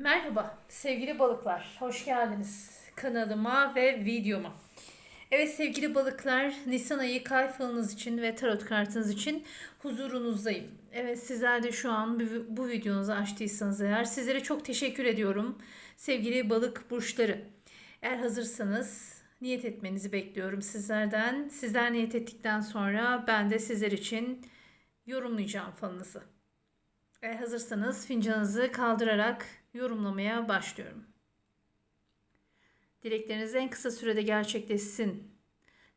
Merhaba sevgili balıklar, hoş geldiniz kanalıma ve videoma. Evet sevgili balıklar, Nisan ayı kay falınız için ve tarot kartınız için huzurunuzdayım. Evet sizler de şu an bu videonuzu açtıysanız eğer sizlere çok teşekkür ediyorum sevgili balık burçları. Eğer hazırsanız niyet etmenizi bekliyorum sizlerden. Sizler niyet ettikten sonra ben de sizler için yorumlayacağım falınızı. Eğer hazırsanız fincanınızı kaldırarak yorumlamaya başlıyorum. Dilekleriniz en kısa sürede gerçekleşsin.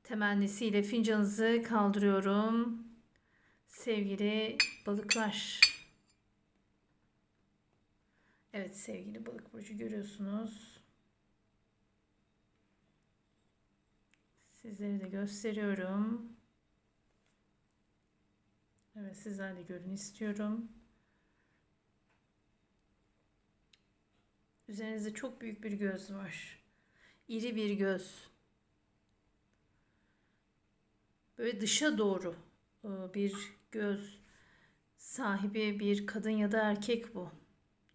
Temennisiyle fincanınızı kaldırıyorum. Sevgili balıklar. Evet sevgili balık burcu görüyorsunuz. Sizleri de gösteriyorum. Evet sizler de görün istiyorum. Üzerinizde çok büyük bir göz var. İri bir göz. Böyle dışa doğru e, bir göz sahibi bir kadın ya da erkek bu.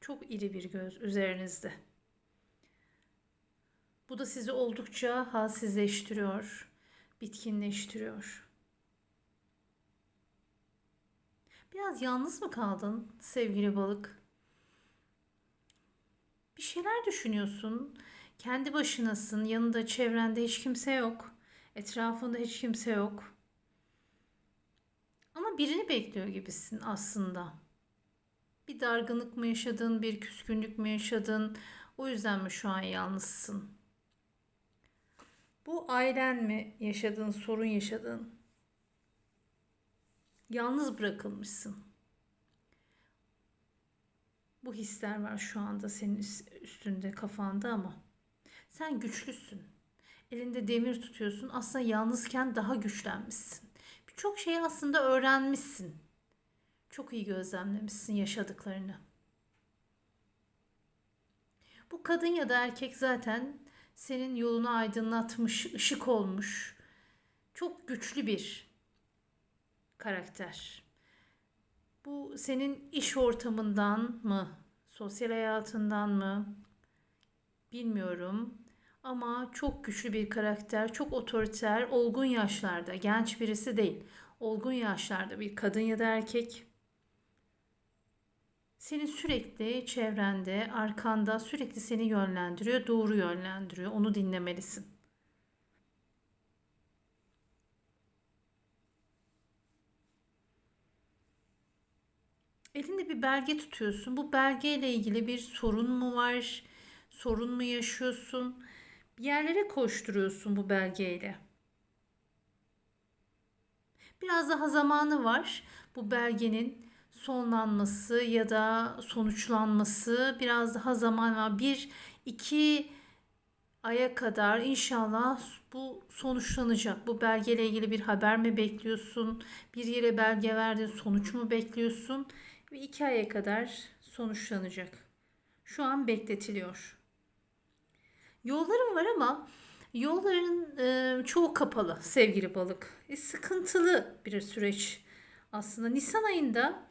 Çok iri bir göz üzerinizde. Bu da sizi oldukça halsizleştiriyor, bitkinleştiriyor. Biraz yalnız mı kaldın sevgili balık? Bir şeyler düşünüyorsun. Kendi başınasın. Yanında çevrende hiç kimse yok. Etrafında hiç kimse yok. Ama birini bekliyor gibisin aslında. Bir dargınlık mı yaşadın, bir küskünlük mü yaşadın? O yüzden mi şu an yalnızsın? Bu ailen mi yaşadığın, sorun yaşadın? Yalnız bırakılmışsın. Bu hisler var şu anda senin üstünde, kafanda ama sen güçlüsün. Elinde demir tutuyorsun. Aslında yalnızken daha güçlenmişsin. Birçok şeyi aslında öğrenmişsin. Çok iyi gözlemlemişsin yaşadıklarını. Bu kadın ya da erkek zaten senin yolunu aydınlatmış, ışık olmuş. Çok güçlü bir karakter. Bu senin iş ortamından mı, sosyal hayatından mı bilmiyorum. Ama çok güçlü bir karakter, çok otoriter, olgun yaşlarda, genç birisi değil. Olgun yaşlarda bir kadın ya da erkek. Seni sürekli çevrende, arkanda sürekli seni yönlendiriyor, doğru yönlendiriyor. Onu dinlemelisin. Bir belge tutuyorsun. Bu belgeyle ilgili bir sorun mu var? Sorun mu yaşıyorsun? Bir yerlere koşturuyorsun bu belgeyle. Biraz daha zamanı var. Bu belgenin sonlanması ya da sonuçlanması biraz daha zaman var. Bir, iki aya kadar inşallah bu sonuçlanacak. Bu belgeyle ilgili bir haber mi bekliyorsun? Bir yere belge verdin sonuç mu bekliyorsun? Ve 2 aya kadar sonuçlanacak. Şu an bekletiliyor. Yollarım var ama yolların e, çoğu kapalı sevgili balık. E, sıkıntılı bir süreç aslında. Nisan ayında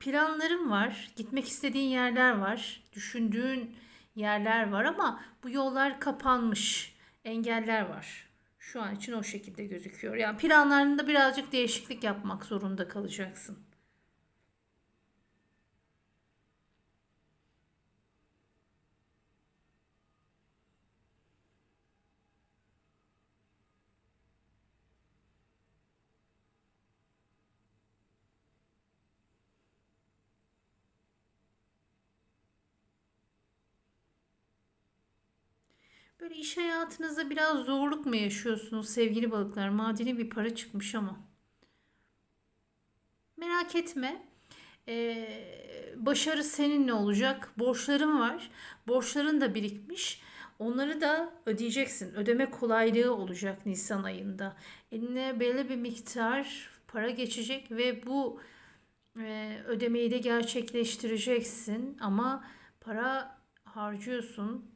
planlarım var, gitmek istediğin yerler var, düşündüğün yerler var ama bu yollar kapanmış, engeller var. Şu an için o şekilde gözüküyor. Yani planlarında birazcık değişiklik yapmak zorunda kalacaksın. Böyle iş hayatınızda biraz zorluk mu yaşıyorsunuz sevgili balıklar? Madeni bir para çıkmış ama. Merak etme. Ee, başarı seninle olacak. Borçların var. Borçların da birikmiş. Onları da ödeyeceksin. Ödeme kolaylığı olacak Nisan ayında. Eline belli bir miktar para geçecek ve bu e, ödemeyi de gerçekleştireceksin. Ama para harcıyorsun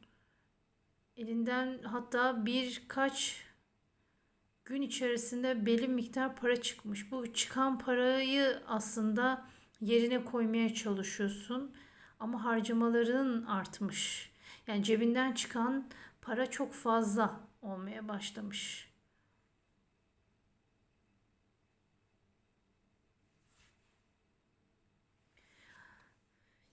elinden hatta birkaç gün içerisinde belli miktar para çıkmış. Bu çıkan parayı aslında yerine koymaya çalışıyorsun. Ama harcamaların artmış. Yani cebinden çıkan para çok fazla olmaya başlamış.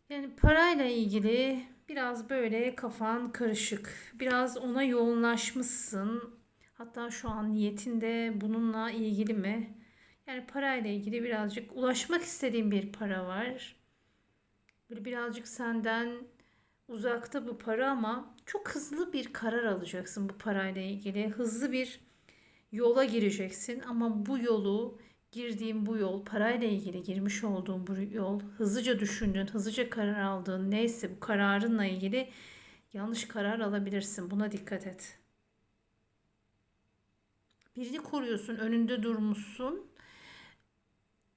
Yani parayla ilgili biraz böyle kafan karışık. Biraz ona yoğunlaşmışsın. Hatta şu an niyetinde bununla ilgili mi? Yani parayla ilgili birazcık ulaşmak istediğin bir para var. Böyle birazcık senden uzakta bu para ama çok hızlı bir karar alacaksın bu parayla ilgili. Hızlı bir yola gireceksin ama bu yolu girdiğin bu yol, parayla ilgili girmiş olduğun bu yol, hızlıca düşündüğün, hızlıca karar aldığın neyse bu kararınla ilgili yanlış karar alabilirsin. Buna dikkat et. Birini koruyorsun, önünde durmuşsun.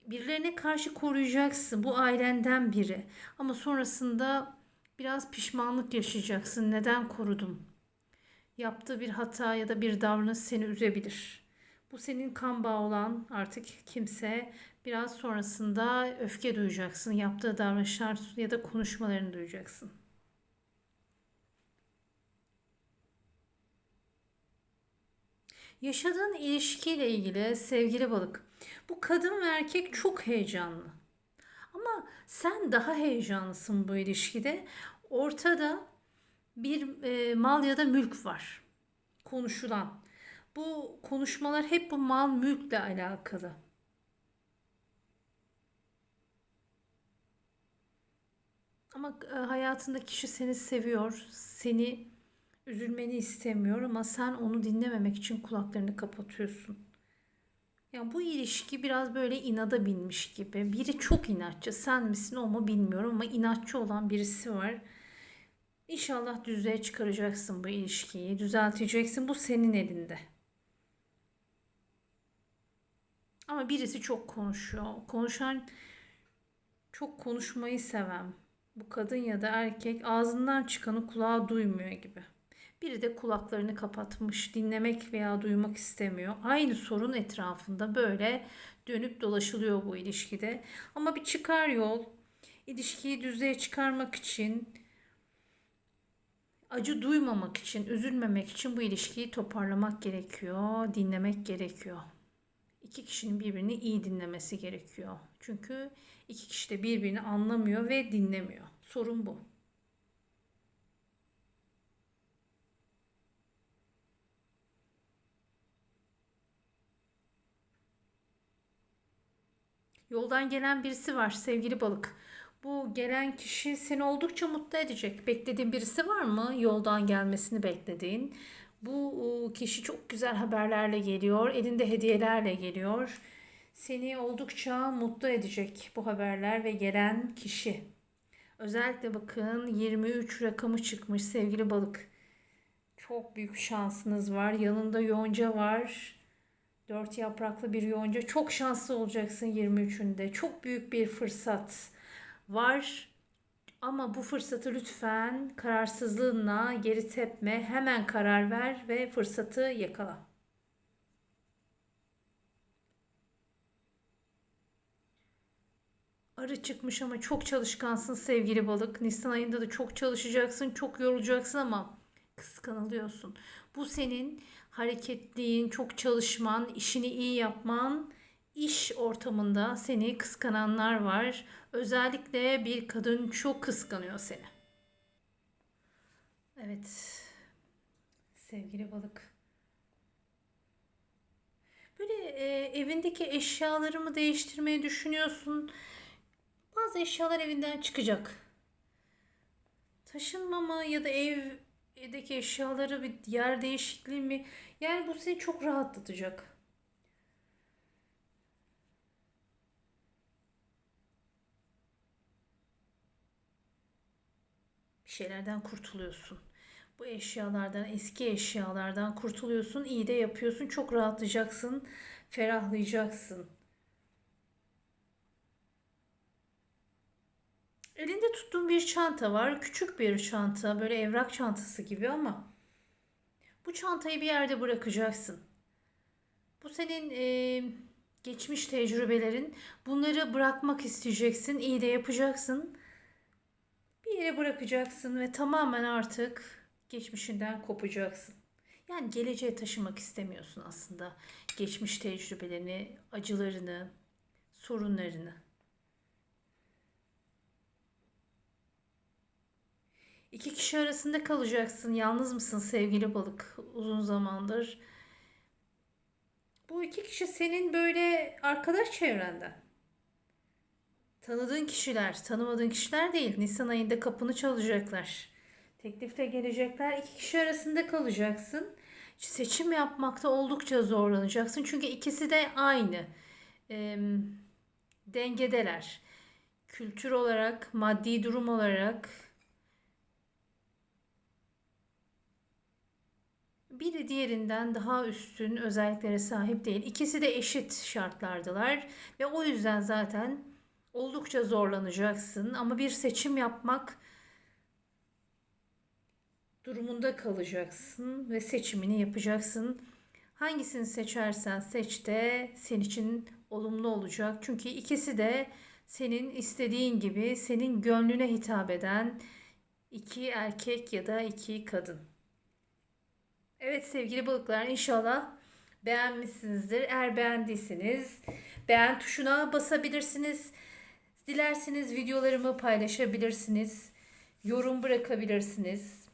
Birilerine karşı koruyacaksın. Bu ailenden biri. Ama sonrasında biraz pişmanlık yaşayacaksın. Neden korudum? Yaptığı bir hata ya da bir davranış seni üzebilir. Bu senin kan bağı olan artık kimse biraz sonrasında öfke duyacaksın. Yaptığı davranışlar ya da konuşmalarını duyacaksın. Yaşadığın ilişkiyle ilgili sevgili balık. Bu kadın ve erkek çok heyecanlı. Ama sen daha heyecanlısın bu ilişkide. Ortada bir e, mal ya da mülk var. Konuşulan. Bu konuşmalar hep bu mal mülkle alakalı. Ama e, hayatında kişi seni seviyor, seni üzülmeni istemiyor ama sen onu dinlememek için kulaklarını kapatıyorsun. Ya bu ilişki biraz böyle inada binmiş gibi. Biri çok inatçı. Sen misin o mu bilmiyorum ama inatçı olan birisi var. İnşallah düzlüğe çıkaracaksın bu ilişkiyi. Düzelteceksin. Bu senin elinde. Ama birisi çok konuşuyor. Konuşan çok konuşmayı seven. Bu kadın ya da erkek ağzından çıkanı kulağı duymuyor gibi. Biri de kulaklarını kapatmış, dinlemek veya duymak istemiyor. Aynı sorun etrafında böyle dönüp dolaşılıyor bu ilişkide. Ama bir çıkar yol, ilişkiyi düzeye çıkarmak için, acı duymamak için, üzülmemek için bu ilişkiyi toparlamak gerekiyor, dinlemek gerekiyor. İki kişinin birbirini iyi dinlemesi gerekiyor. Çünkü iki kişi de birbirini anlamıyor ve dinlemiyor. Sorun bu. Yoldan gelen birisi var sevgili balık. Bu gelen kişi seni oldukça mutlu edecek. Beklediğin birisi var mı? Yoldan gelmesini beklediğin. Bu kişi çok güzel haberlerle geliyor. Elinde hediyelerle geliyor. Seni oldukça mutlu edecek bu haberler ve gelen kişi. Özellikle bakın 23 rakamı çıkmış sevgili balık. Çok büyük şansınız var. Yanında yonca var. Dört yapraklı bir yonca. Çok şanslı olacaksın 23'ünde. Çok büyük bir fırsat var. Ama bu fırsatı lütfen kararsızlığınla geri tepme. Hemen karar ver ve fırsatı yakala. Arı çıkmış ama çok çalışkansın sevgili balık. Nisan ayında da çok çalışacaksın, çok yorulacaksın ama kıskanılıyorsun. Bu senin hareketliğin, çok çalışman, işini iyi yapman, iş ortamında seni kıskananlar var. Özellikle bir kadın çok kıskanıyor seni. Evet. Sevgili balık. Böyle e, evindeki eşyaları mı değiştirmeyi düşünüyorsun? Bazı eşyalar evinden çıkacak. Taşınma mı ya da evdeki eşyaları bir yer değişikliği mi? Yani bu seni çok rahatlatacak. Şeylerden kurtuluyorsun. Bu eşyalardan, eski eşyalardan kurtuluyorsun. İyi de yapıyorsun. Çok rahatlayacaksın. Ferahlayacaksın. Elinde tuttuğun bir çanta var. Küçük bir çanta. Böyle evrak çantası gibi ama bu çantayı bir yerde bırakacaksın. Bu senin e, geçmiş tecrübelerin. Bunları bırakmak isteyeceksin. İyi de yapacaksın. Yere bırakacaksın ve tamamen artık geçmişinden kopacaksın. Yani geleceğe taşımak istemiyorsun aslında. Geçmiş tecrübelerini, acılarını, sorunlarını. İki kişi arasında kalacaksın. Yalnız mısın sevgili balık? Uzun zamandır. Bu iki kişi senin böyle arkadaş çevrenden. Tanıdığın kişiler, tanımadığın kişiler değil. Nisan ayında kapını çalacaklar. Teklifte gelecekler. İki kişi arasında kalacaksın. Seçim yapmakta oldukça zorlanacaksın. Çünkü ikisi de aynı. Ee, dengedeler. Kültür olarak, maddi durum olarak biri diğerinden daha üstün özelliklere sahip değil. İkisi de eşit şartlardılar ve o yüzden zaten oldukça zorlanacaksın ama bir seçim yapmak durumunda kalacaksın ve seçimini yapacaksın. Hangisini seçersen seç de senin için olumlu olacak. Çünkü ikisi de senin istediğin gibi senin gönlüne hitap eden iki erkek ya da iki kadın. Evet sevgili balıklar inşallah beğenmişsinizdir. Eğer beğendiyseniz beğen tuşuna basabilirsiniz. Dilerseniz videolarımı paylaşabilirsiniz. Yorum bırakabilirsiniz.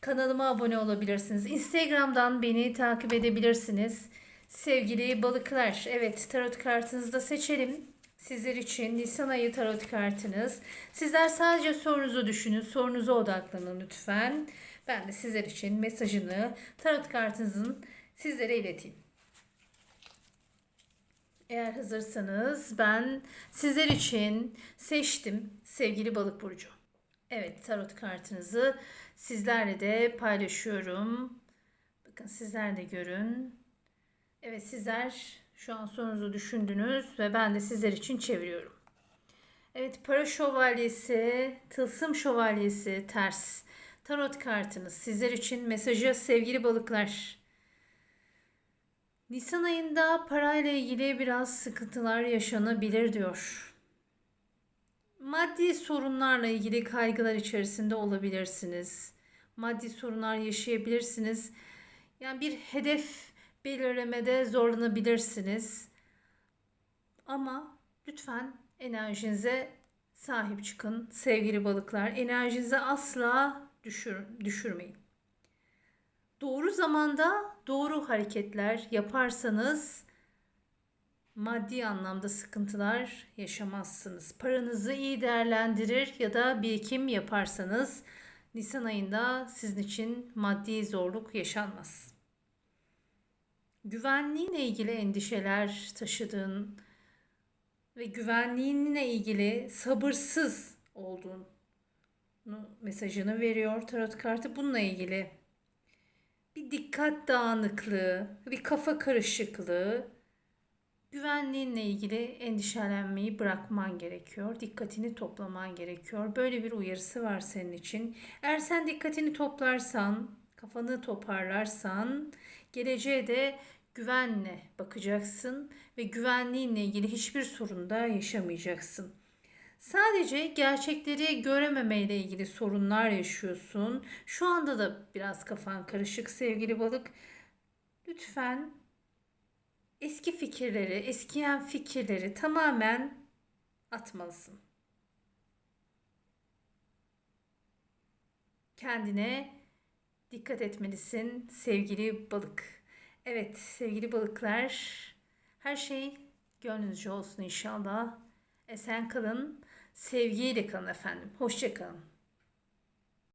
Kanalıma abone olabilirsiniz. Instagram'dan beni takip edebilirsiniz. Sevgili balıklar, evet tarot kartınızı da seçelim. Sizler için Nisan ayı tarot kartınız. Sizler sadece sorunuzu düşünün, sorunuza odaklanın lütfen. Ben de sizler için mesajını tarot kartınızın sizlere ileteyim. Eğer hazırsanız ben sizler için seçtim sevgili balık burcu. Evet tarot kartınızı sizlerle de paylaşıyorum. Bakın sizler de görün. Evet sizler şu an sorunuzu düşündünüz ve ben de sizler için çeviriyorum. Evet para şövalyesi, tılsım şövalyesi ters. Tarot kartınız sizler için mesajı sevgili balıklar. Nisan ayında parayla ilgili biraz sıkıntılar yaşanabilir diyor. Maddi sorunlarla ilgili kaygılar içerisinde olabilirsiniz. Maddi sorunlar yaşayabilirsiniz. Yani bir hedef belirlemede zorlanabilirsiniz. Ama lütfen enerjinize sahip çıkın sevgili balıklar. Enerjinizi asla düşür, düşürmeyin. Doğru zamanda doğru hareketler yaparsanız maddi anlamda sıkıntılar yaşamazsınız. Paranızı iyi değerlendirir ya da birikim yaparsanız Nisan ayında sizin için maddi zorluk yaşanmaz. Güvenliğinle ilgili endişeler taşıdığın ve güvenliğinle ilgili sabırsız olduğun mesajını veriyor tarot kartı bununla ilgili. Bir dikkat dağınıklığı, bir kafa karışıklığı, güvenliğinle ilgili endişelenmeyi bırakman gerekiyor. Dikkatini toplaman gerekiyor. Böyle bir uyarısı var senin için. Eğer sen dikkatini toplarsan, kafanı toparlarsan geleceğe de güvenle bakacaksın ve güvenliğinle ilgili hiçbir sorun da yaşamayacaksın. Sadece gerçekleri görememeyle ilgili sorunlar yaşıyorsun. Şu anda da biraz kafan karışık sevgili balık. Lütfen eski fikirleri, eskiyen fikirleri tamamen atmalısın. Kendine dikkat etmelisin sevgili balık. Evet sevgili balıklar her şey gönlünüzce olsun inşallah. Esen kalın. Sevgiyle kalın efendim. Hoşçakalın.